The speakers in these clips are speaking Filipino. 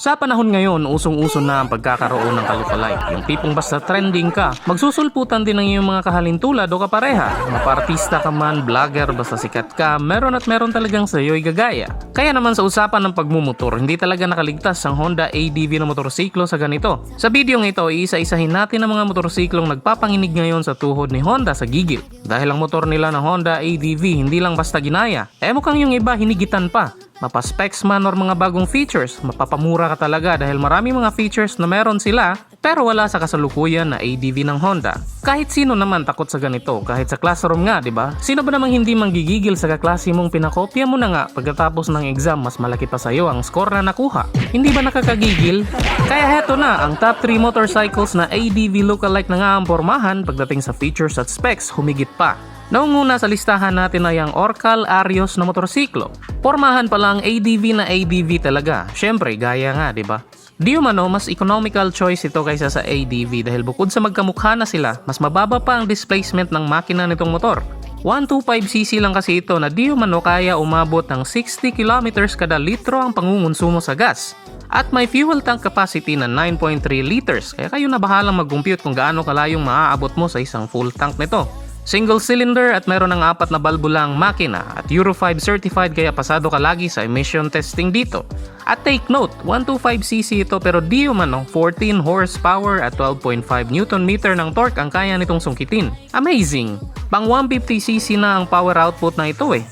Sa panahon ngayon, usong-uso na ang pagkakaroon ng kalikalike. Yung tipong basta trending ka, magsusulputan din ng iyong mga kahalintulad o kapareha. Mapartista ka man, vlogger, basta sikat ka, meron at meron talagang sa'yo'y gagaya. Kaya naman sa usapan ng pagmumotor, hindi talaga nakaligtas ang Honda ADV na motorsiklo sa ganito. Sa video ito, iisa-isahin natin ang mga motorsiklong nagpapanginig ngayon sa tuhod ni Honda sa gigil. Dahil ang motor nila na Honda ADV hindi lang basta ginaya, eh mukhang yung iba hinigitan pa. Mapa-specs man or mga bagong features, mapapamura ka talaga dahil marami mga features na meron sila pero wala sa kasalukuyan na ADV ng Honda. Kahit sino naman takot sa ganito, kahit sa classroom nga, di ba? Sino ba namang hindi manggigigil sa kaklase mong pinakopya mo na nga pagkatapos ng exam mas malaki pa sa'yo ang score na nakuha? Hindi ba nakakagigil? Kaya heto na, ang top 3 motorcycles na ADV lookalike na nga ang pormahan pagdating sa features at specs humigit pa. Naunguna sa listahan natin ay ang Orcal Arios na motorsiklo. Pormahan pala ang ADV na ADV talaga. Syempre, gaya nga, di ba? Di umano, mas economical choice ito kaysa sa ADV dahil bukod sa magkamukha na sila, mas mababa pa ang displacement ng makina nitong motor. 125cc lang kasi ito na di umano kaya umabot ng 60 kilometers kada litro ang pangungonsumo sa gas. At may fuel tank capacity na 9.3 liters kaya kayo na bahalang mag-compute kung gaano kalayong maaabot mo sa isang full tank nito. Single cylinder at meron ng apat na balbulang makina at Euro 5 certified kaya pasado ka lagi sa emission testing dito. At take note, 125cc ito pero di umano 14 horsepower at 12.5 Newton meter ng torque ang kaya nitong sungkitin. Amazing! Pang 150cc na ang power output na ito eh.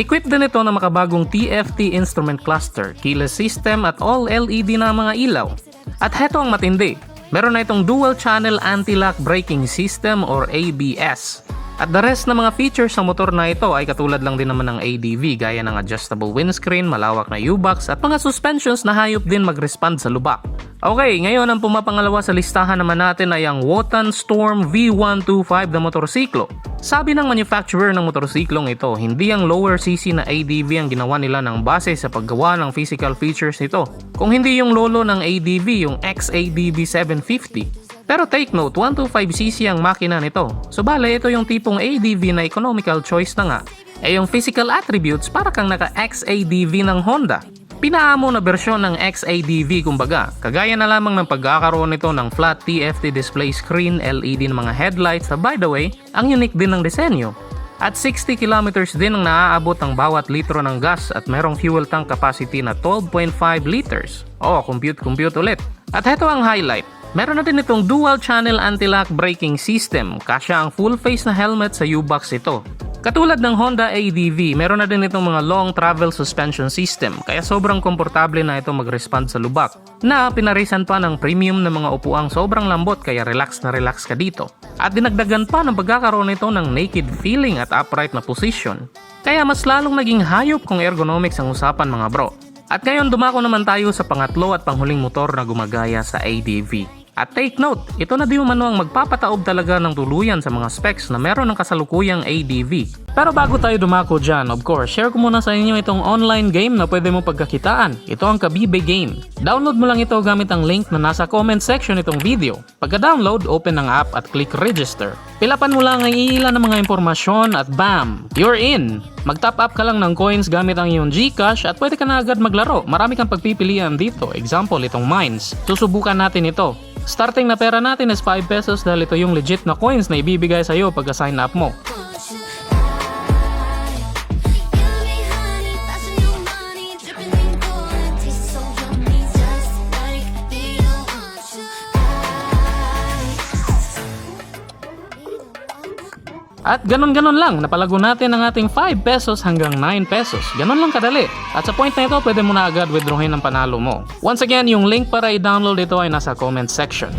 Equipped din ito na makabagong TFT instrument cluster, keyless system at all LED na mga ilaw. At heto ang matindi, meron na itong dual channel anti-lock braking system or ABS. At the rest ng mga features ng motor na ito ay katulad lang din naman ng ADV gaya ng adjustable windscreen, malawak na U-box at mga suspensions na hayop din mag-respond sa lubak. Okay, ngayon ang pumapangalawa sa listahan naman natin ay ang Wotan Storm V125 na motorsiklo. Sabi ng manufacturer ng motorsiklong ito, hindi ang lower CC na ADV ang ginawa nila ng base sa paggawa ng physical features nito. Kung hindi yung lolo ng ADV, yung XADV 750. Pero take note, 125cc ang makina nito. So bale, ito yung tipong ADV na economical choice na nga. Eh yung physical attributes para kang naka XADV ng Honda. Pinaamo na bersyon ng XADV kumbaga, kagaya na lamang ng pagkakaroon nito ng flat TFT display screen, LED ng mga headlights na by the way, ang unique din ng disenyo. At 60 kilometers din ang naaabot ang bawat litro ng gas at merong fuel tank capacity na 12.5 liters. Oh, compute compute ulit. At heto ang highlight. Meron na din itong dual channel anti-lock braking system. Kasya ang full face na helmet sa U-box ito. Katulad ng Honda ADV, meron na din itong mga long travel suspension system kaya sobrang komportable na ito mag-respond sa lubak na pinarisan pa ng premium na mga upuang sobrang lambot kaya relax na relax ka dito. At dinagdagan pa ng pagkakaroon nito ng naked feeling at upright na position. Kaya mas lalong naging hayop kung ergonomics ang usapan mga bro. At ngayon dumako naman tayo sa pangatlo at panghuling motor na gumagaya sa ADV. At take note, ito na di umano ang magpapataob talaga ng tuluyan sa mga specs na meron ng kasalukuyang ADV. Pero bago tayo dumako dyan, of course, share ko muna sa inyo itong online game na pwede mo pagkakitaan. Ito ang Kabibe Game. Download mo lang ito gamit ang link na nasa comment section itong video. Pagka-download, open ang app at click register. Pilapan mo lang ang iilan ng mga impormasyon at bam! You're in! Mag-top up ka lang ng coins gamit ang iyong Gcash at pwede ka na agad maglaro. Marami kang pagpipilian dito. Example, itong Mines. Susubukan natin ito. Starting na pera natin is 5 pesos dahil ito yung legit na coins na ibibigay sa'yo pagka sign up mo. At ganon-ganon lang, napalago natin ang ating 5 pesos hanggang 9 pesos. Ganon lang kadali. At sa point na ito, pwede mo na agad withdrawin ang panalo mo. Once again, yung link para i-download ito ay nasa comment section.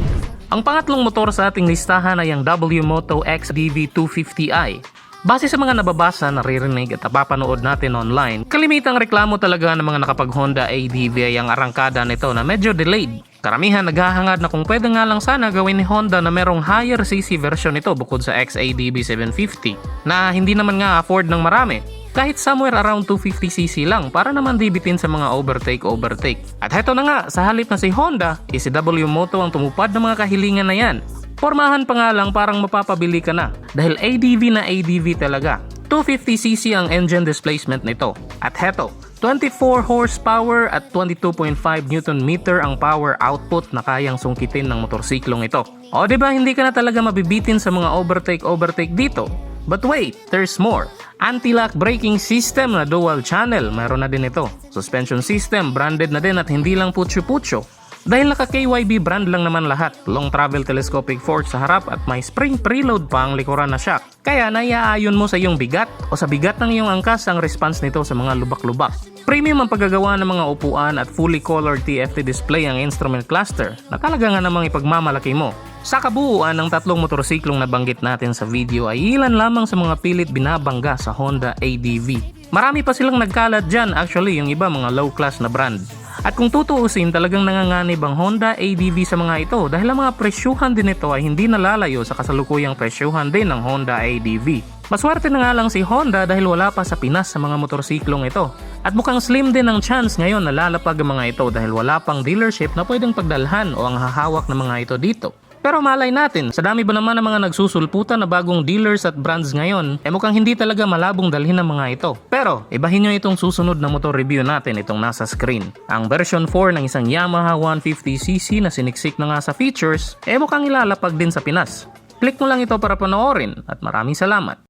Ang pangatlong motor sa ating listahan ay ang W-Moto XDV250i. Base sa mga nababasa, naririnig at napapanood natin online, kalimitang reklamo talaga ng mga nakapag-Honda ADV ay ang arangkada nito na medyo delayed. Karamihan naghahangad na kung pwede nga lang sana gawin ni Honda na merong higher CC version nito bukod sa XADV 750 na hindi naman nga afford ng marami. Kahit somewhere around 250cc lang para naman dibitin sa mga overtake-overtake. At heto na nga, sa halip na si Honda, si W Moto ang tumupad ng mga kahilingan na yan. Pormahan pa nga lang parang mapapabili ka na dahil ADV na ADV talaga. 250cc ang engine displacement nito. At heto, 24 horsepower at 22.5 Newton meter ang power output na kayang sungkitin ng motorsiklong ito. O ba hindi ka na talaga mabibitin sa mga overtake-overtake dito? But wait, there's more. Anti-lock braking system na dual channel, mayroon na din ito. Suspension system, branded na din at hindi lang putyo-putyo. Dahil naka KYB brand lang naman lahat, long travel telescopic fork sa harap at may spring preload pa ang likuran na shock. Kaya naiaayon mo sa iyong bigat o sa bigat ng iyong angkas ang response nito sa mga lubak-lubak. Premium ang paggagawa ng mga upuan at fully colored TFT display ang instrument cluster na talaga nga namang ipagmamalaki mo. Sa kabuuan ng tatlong motorsiklong nabanggit natin sa video ay ilan lamang sa mga pilit binabangga sa Honda ADV. Marami pa silang nagkalat dyan actually yung iba mga low class na brand. At kung tutuusin talagang nanganganib ang Honda ADV sa mga ito dahil ang mga presyuhan din ito ay hindi nalalayo sa kasalukuyang presyuhan din ng Honda ADV. Maswerte na nga lang si Honda dahil wala pa sa Pinas sa mga motorsiklong ito. At mukhang slim din ang chance ngayon na lalapag ang mga ito dahil wala pang dealership na pwedeng pagdalhan o ang hahawak ng mga ito dito. Pero malay natin, sa dami ba naman ng mga nagsusulputan na bagong dealers at brands ngayon, eh mukhang hindi talaga malabong dalhin ng mga ito. Pero, ibahin nyo itong susunod na motor review natin itong nasa screen. Ang version 4 ng isang Yamaha 150cc na siniksik na nga sa features, eh mukhang ilalapag din sa Pinas. Click mo lang ito para panoorin at maraming salamat.